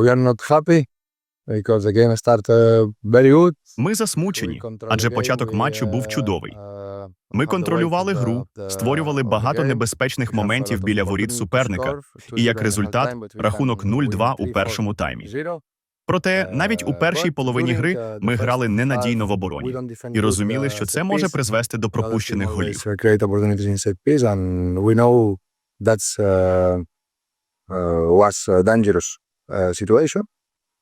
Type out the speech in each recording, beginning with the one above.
We are not happy because the game started very good. Ми засмучені, адже початок матчу був чудовий. uh, Ми контролювали гру, створювали багато небезпечних моментів біля воріт суперника, і як результат рахунок 0-2 у першому таймі. Проте навіть у першій половині гри ми грали ненадійно в обороні і розуміли, що це може призвести до пропущених голів. Uh, uh, dangerous uh, situation.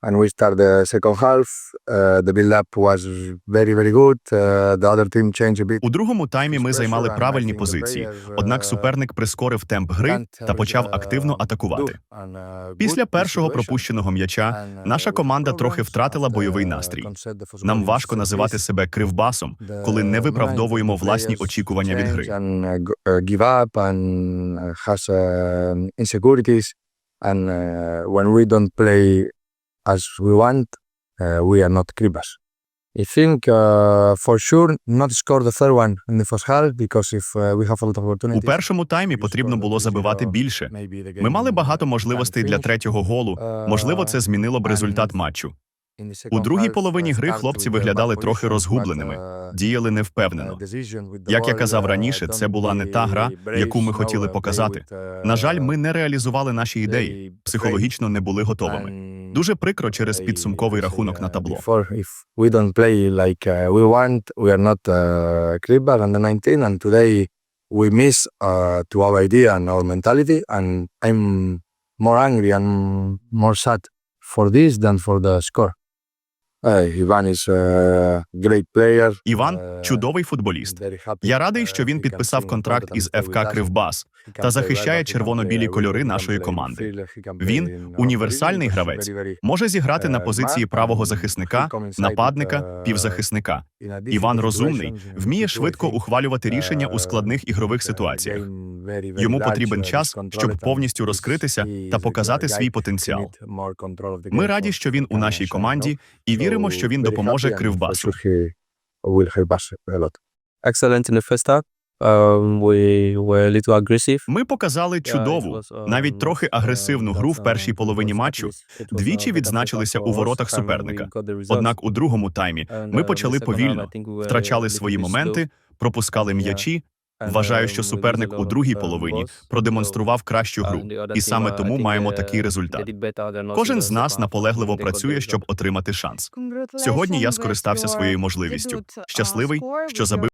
And we start the second half. Uh, the build-up was very, very good. Uh, the other team changed a bit. У другому таймі ми займали правильні позиції, однак суперник прискорив темп гри та почав активно атакувати. Після першого пропущеного м'яча наша команда трохи втратила бойовий настрій. Нам важко називати себе кривбасом, коли не виправдовуємо власні очікування від гри. And uh, uh, uh, uh, uh, when we don't play as we want, uh, we are not Kribas. I think uh, for sure not score the third one in the first half because if uh, we have a lot of opportunities. У першому таймі потрібно було забивати більше. Ми мали багато можливостей для третього голу. Можливо, це змінило б результат матчу. У другій половині гри хлопці виглядали трохи розгубленими, діяли невпевнено. Як я казав раніше, це була не та гра, яку ми хотіли показати. На жаль, ми не реалізували наші ідеї, психологічно не були готовими. Дуже прикро через підсумковий рахунок на табло. If we don't play like we want, we are not Kribas under 19, and today we miss uh, to our idea and our mentality, and I'm more angry and more sad for this than for the score. Uh, Ivan is a great player. Іван Uh, чудовий футболіст. Я радий, uh, що він підписав контракт із ФК. Кривбас та захищає червоно-білі кольори нашої команди. Він універсальний гравець. Може зіграти на uh, позиції правого захисника, нападника, uh, півзахисника. Іван розумний, вміє швидко ухвалювати рішення у uh, складних ігрових ситуаціях. Йому потрібен час, щоб повністю розкритися та показати свій потенціал. Ми раді, що він у нашій команді, і віримо, що він допоможе Кривбасу. will help us a lot. excellent in the first half. Aggressive. Ми показали чудову, навіть трохи агресивну гру в першій половині матчу. Двічі відзначилися у воротах суперника. Однак у другому таймі ми почали повільно, втрачали свої моменти, пропускали м'ячі. Вважаю, що суперник у другій половині продемонстрував кращу гру, і саме тому маємо такий результат. Кожен з нас наполегливо працює, щоб отримати шанс. Сьогодні я скористався своєю можливістю. Щасливий, що забив.